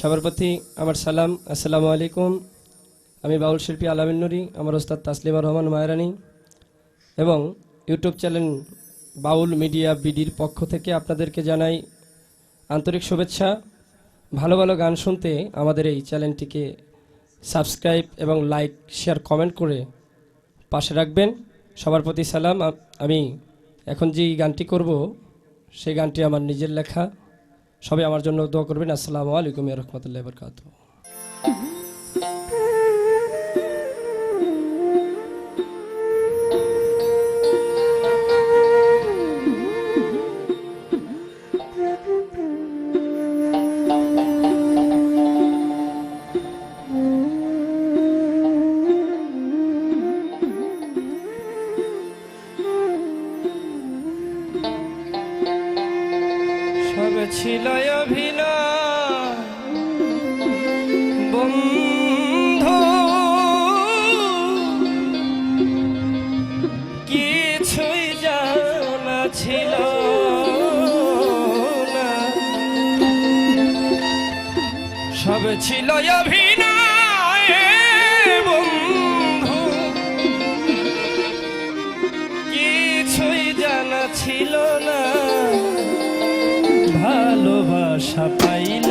সবার প্রতি আমার সালাম, আসসালামু আলাইকুম। আমি বাউল শিল্পী আলামিন আমার ওস্তাদ তাসলিমা রহমান মায়েরানি। এবং ইউটিউব চ্যানেল বাউল মিডিয়া বিডির পক্ষ থেকে আপনাদেরকে জানাই আন্তরিক শুভেচ্ছা। ভালো ভালো গান শুনতে আমাদের এই চ্যানেলটিকে সাবস্ক্রাইব এবং লাইক, শেয়ার, কমেন্ট করে পাশে রাখবেন। সবার প্রতি সালাম। আমি এখন যে গানটি করব, সেই গানটি আমার নিজের লেখা। সবাই আমার জন্য দোয়া করবেন। আসসালামু আলাইকুম রহমতুল্লাহ বরকাত ছিল অভিনয়। বন্ধু কিছুই জানা ছিল সব ছিল অভিনয় জানা ছিল না। ভালোবাসা পাইল